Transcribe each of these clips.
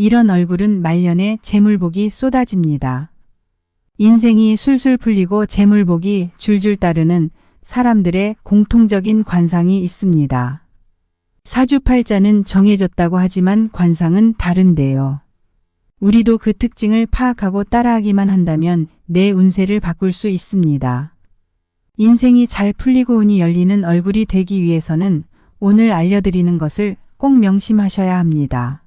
이런 얼굴은 말년에 재물복이 쏟아집니다. 인생이 술술 풀리고 재물복이 줄줄 따르는 사람들의 공통적인 관상이 있습니다. 사주팔자는 정해졌다고 하지만 관상은 다른데요. 우리도 그 특징을 파악하고 따라하기만 한다면 내 운세를 바꿀 수 있습니다. 인생이 잘 풀리고 운이 열리는 얼굴이 되기 위해서는 오늘 알려드리는 것을 꼭 명심하셔야 합니다.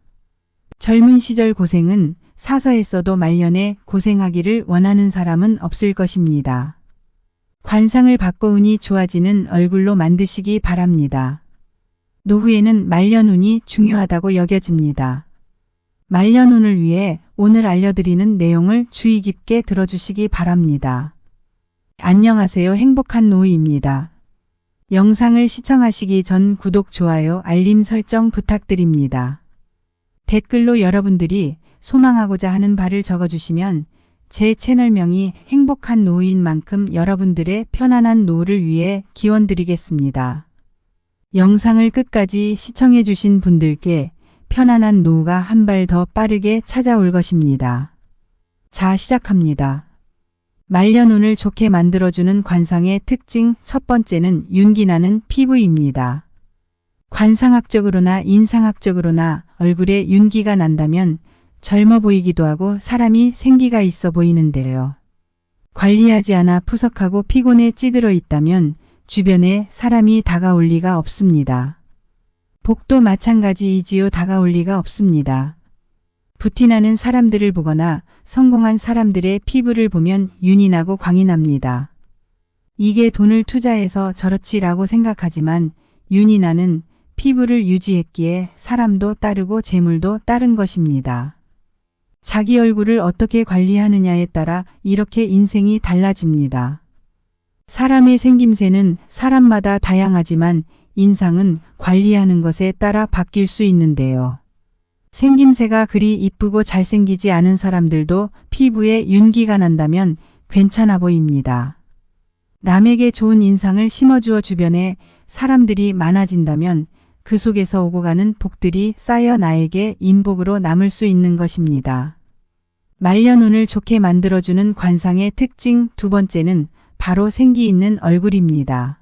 젊은 시절 고생은 사서에서도 말년에 고생하기를 원하는 사람은 없을 것입니다. 관상을 바꿔 운이 좋아지는 얼굴로 만드시기 바랍니다. 노후에는 말년운이 중요하다고 여겨집니다. 말년운을 위해 오늘 알려드리는 내용을 주의 깊게 들어주시기 바랍니다. 안녕하세요. 행복한 노후입니다. 영상을 시청하시기 전 구독, 좋아요, 알림 설정 부탁드립니다. 댓글로 여러분들이 소망하고자 하는 바를 적어주시면 제 채널명이 행복한 노후인 만큼 여러분들의 편안한 노후를 위해 기원드리겠습니다. 영상을 끝까지 시청해주신 분들께 편안한 노후가 한 발 더 빠르게 찾아올 것입니다. 자, 시작합니다. 말년운을 좋게 만들어주는 관상의 특징 첫 번째는 윤기나는 피부입니다. 관상학적으로나 인상학적으로나 얼굴에 윤기가 난다면 젊어 보이기도 하고 사람이 생기가 있어 보이는데요. 관리하지 않아 푸석하고 피곤에 찌들어 있다면 주변에 사람이 다가올 리가 없습니다. 복도 마찬가지이지요 다가올 리가 없습니다. 부티나는 사람들을 보거나 성공한 사람들의 피부를 보면 윤이 나고 광이 납니다. 이게 돈을 투자해서 저렇지라고 생각하지만 윤이 나는 피부를 유지했기에 사람도 따르고 재물도 따른 것입니다. 자기 얼굴을 어떻게 관리하느냐에 따라 이렇게 인생이 달라집니다. 사람의 생김새는 사람마다 다양하지만 인상은 관리하는 것에 따라 바뀔 수 있는데요. 생김새가 그리 이쁘고 잘생기지 않은 사람들도 피부에 윤기가 난다면 괜찮아 보입니다. 남에게 좋은 인상을 심어주어 주변에 사람들이 많아진다면 그 속에서 오고 가는 복들이 쌓여 나에게 인복으로 남을 수 있는 것입니다. 말년운을 좋게 만들어주는 관상의 특징 두 번째는 바로 생기 있는 얼굴입니다.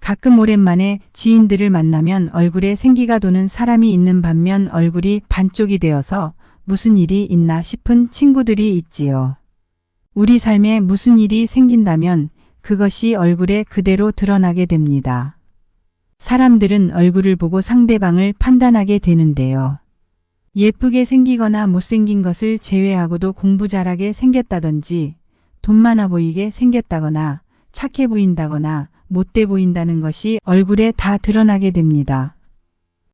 가끔 오랜만에 지인들을 만나면 얼굴에 생기가 도는 사람이 있는 반면 얼굴이 반쪽이 되어서 무슨 일이 있나 싶은 친구들이 있지요. 우리 삶에 무슨 일이 생긴다면 그것이 얼굴에 그대로 드러나게 됩니다. 사람들은 얼굴을 보고 상대방을 판단하게 되는데요. 예쁘게 생기거나 못생긴 것을 제외하고도 공부 잘하게 생겼다든지 돈 많아 보이게 생겼다거나 착해 보인다거나 못돼 보인다는 것이 얼굴에 다 드러나게 됩니다.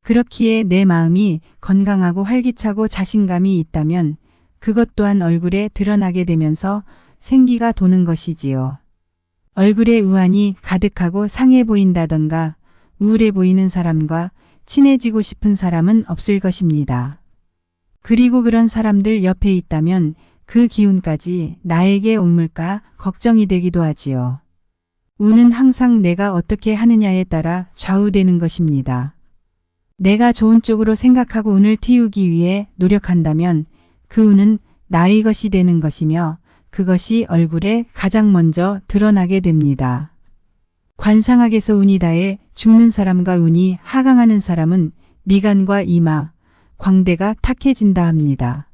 그렇기에 내 마음이 건강하고 활기차고 자신감이 있다면 그것 또한 얼굴에 드러나게 되면서 생기가 도는 것이지요. 얼굴에 우환이 가득하고 상해 보인다던가 우울해 보이는 사람과 친해지고 싶은 사람은 없을 것입니다. 그리고 그런 사람들 옆에 있다면 그 기운까지 나에게 옮을까 걱정이 되기도 하지요. 운은 항상 내가 어떻게 하느냐에 따라 좌우되는 것입니다. 내가 좋은 쪽으로 생각하고 운을 틔우기 위해 노력한다면 그 운은 나의 것이 되는 것이며 그것이 얼굴에 가장 먼저 드러나게 됩니다. 관상학에서 운이 다해 죽는 사람과 운이 하강하는 사람은 미간과 이마, 광대가 탁해진다 합니다.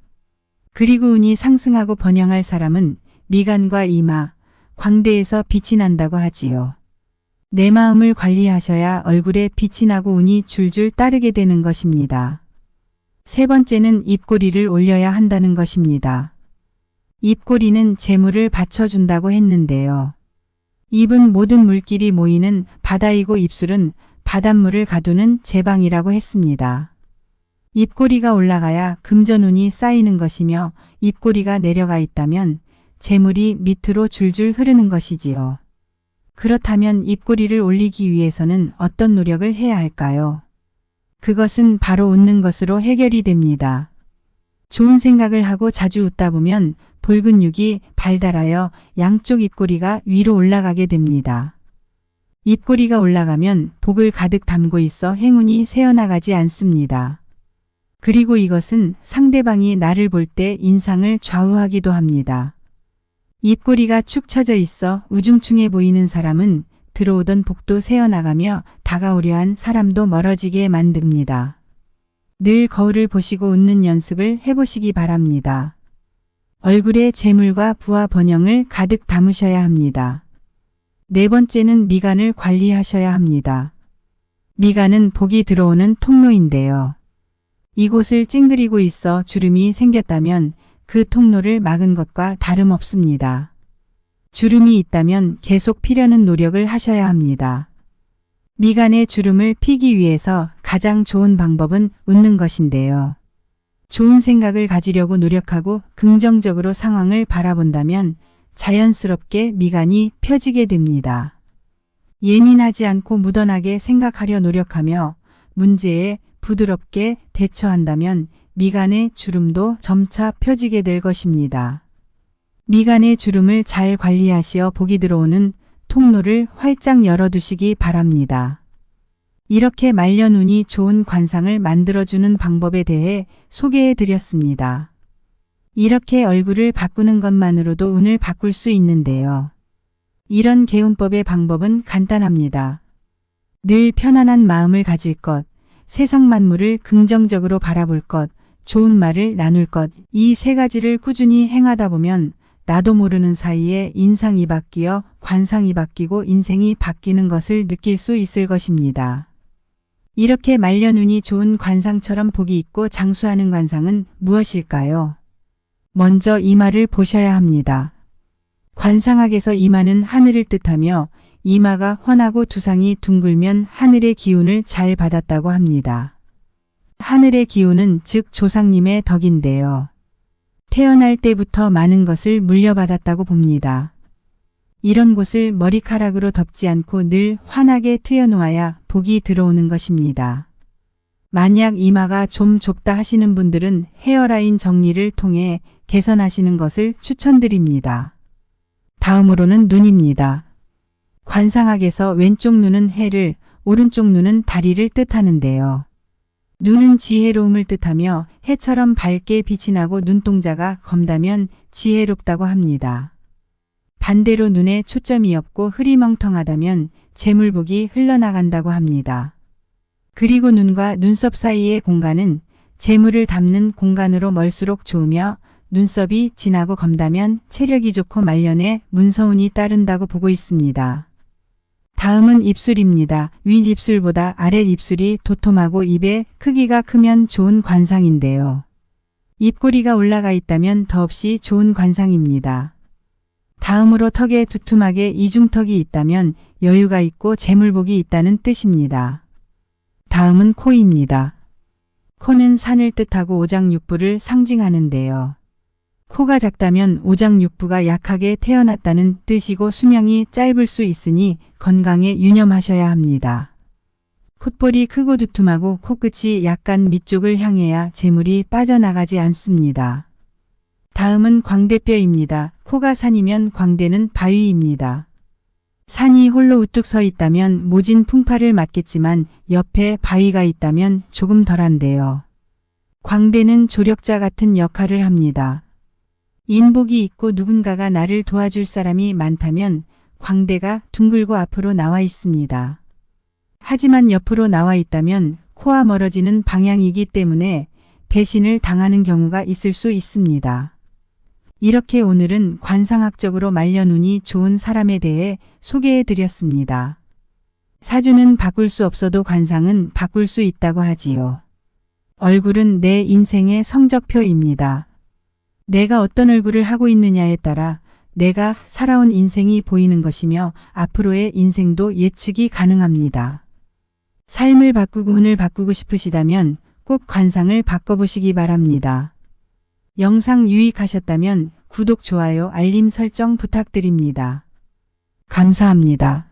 그리고 운이 상승하고 번영할 사람은 미간과 이마, 광대에서 빛이 난다고 하지요. 내 마음을 관리하셔야 얼굴에 빛이 나고 운이 줄줄 따르게 되는 것입니다. 세 번째는 입꼬리를 올려야 한다는 것입니다. 입꼬리는 재물을 받쳐준다고 했는데요. 입은 모든 물길이 모이는 바다이고 입술은 바닷물을 가두는 제방이라고 했습니다. 입꼬리가 올라가야 금전운이 쌓이는 것이며 입꼬리가 내려가 있다면 재물이 밑으로 줄줄 흐르는 것이지요. 그렇다면 입꼬리를 올리기 위해서는 어떤 노력을 해야 할까요? 그것은 바로 웃는 것으로 해결이 됩니다. 좋은 생각을 하고 자주 웃다 보면 볼근육이 발달하여 양쪽 입꼬리가 위로 올라가게 됩니다. 입꼬리가 올라가면 복을 가득 담고 있어 행운이 새어나가지 않습니다. 그리고 이것은 상대방이 나를 볼 때 인상을 좌우하기도 합니다. 입꼬리가 축 처져 있어 우중충해 보이는 사람은 들어오던 복도 새어나가며 다가오려 한 사람도 멀어지게 만듭니다. 늘 거울을 보시고 웃는 연습을 해보시기 바랍니다. 얼굴에 재물과 부와 번영을 가득 담으셔야 합니다. 네 번째는 미간을 관리하셔야 합니다. 미간은 복이 들어오는 통로인데요. 이곳을 찡그리고 있어 주름이 생겼다면 그 통로를 막은 것과 다름없습니다. 주름이 있다면 계속 피려는 노력을 하셔야 합니다. 미간의 주름을 피기 위해서 가장 좋은 방법은 웃는 것인데요. 좋은 생각을 가지려고 노력하고 긍정적으로 상황을 바라본다면 자연스럽게 미간이 펴지게 됩니다. 예민하지 않고 무던하게 생각하려 노력하며 문제에 부드럽게 대처한다면 미간의 주름도 점차 펴지게 될 것입니다. 미간의 주름을 잘 관리하시어 복이 들어오는 통로를 활짝 열어두시기 바랍니다. 이렇게 말년 운이 좋은 관상을 만들어주는 방법에 대해 소개해 드렸습니다. 이렇게 얼굴을 바꾸는 것만으로도 운을 바꿀 수 있는데요. 이런 개운법의 방법은 간단합니다. 늘 편안한 마음을 가질 것, 세상 만물을 긍정적으로 바라볼 것, 좋은 말을 나눌 것, 이 세 가지를 꾸준히 행하다 보면 나도 모르는 사이에 인상이 바뀌어 관상이 바뀌고 인생이 바뀌는 것을 느낄 수 있을 것입니다. 이렇게 말년운이 좋은 관상처럼 복이 있고 장수하는 관상은 무엇일까요? 먼저 이마를 보셔야 합니다. 관상학에서 이마는 하늘을 뜻하며 이마가 훤하고 두상이 둥글면 하늘의 기운을 잘 받았다고 합니다. 하늘의 기운은 즉 조상님의 덕인데요. 태어날 때부터 많은 것을 물려받았다고 봅니다. 이런 곳을 머리카락으로 덮지 않고 늘 환하게 트여놓아야 복이 들어오는 것입니다. 만약 이마가 좀 좁다 하시는 분들은 헤어라인 정리를 통해 개선하시는 것을 추천드립니다. 다음으로는 눈입니다. 관상학에서 왼쪽 눈은 해를, 오른쪽 눈은 다리를 뜻하는데요. 눈은 지혜로움을 뜻하며 해처럼 밝게 빛이 나고 눈동자가 검다면 지혜롭다고 합니다. 반대로 눈에 초점이 없고 흐리멍텅하다면 재물복이 흘러나간다고 합니다. 그리고 눈과 눈썹 사이의 공간은 재물을 담는 공간으로 멀수록 좋으며 눈썹이 진하고 검다면 체력이 좋고 말년에 문서운이 따른다고 보고 있습니다. 다음은 입술입니다. 윗입술보다 아랫입술이 도톰하고 입의 크기가 크면 좋은 관상인데요. 입꼬리가 올라가 있다면 더없이 좋은 관상입니다. 다음으로 턱에 두툼하게 이중턱이 있다면 여유가 있고 재물복이 있다는 뜻입니다. 다음은 코입니다. 코는 산을 뜻하고 오장육부를 상징하는데요. 코가 작다면 오장육부가 약하게 태어났다는 뜻이고 수명이 짧을 수 있으니 건강에 유념하셔야 합니다. 콧볼이 크고 두툼하고 코끝이 약간 밑쪽을 향해야 재물이 빠져나가지 않습니다. 다음은 광대뼈입니다. 코가 산이면 광대는 바위입니다. 산이 홀로 우뚝 서 있다면 모진 풍파를 맞겠지만 옆에 바위가 있다면 조금 덜한데요. 광대는 조력자 같은 역할을 합니다. 인복이 있고 누군가가 나를 도와줄 사람이 많다면 광대가 둥글고 앞으로 나와 있습니다. 하지만 옆으로 나와 있다면 코와 멀어지는 방향이기 때문에 배신을 당하는 경우가 있을 수 있습니다. 이렇게 오늘은 관상학적으로 말년운이 좋은 사람에 대해 소개해 드렸습니다. 사주는 바꿀 수 없어도 관상은 바꿀 수 있다고 하지요. 얼굴은 내 인생의 성적표입니다. 내가 어떤 얼굴을 하고 있느냐에 따라 내가 살아온 인생이 보이는 것이며 앞으로의 인생도 예측이 가능합니다. 삶을 바꾸고 운을 바꾸고 싶으시다면 꼭 관상을 바꿔보시기 바랍니다. 영상 유익하셨다면 구독, 좋아요, 알림 설정 부탁드립니다. 감사합니다.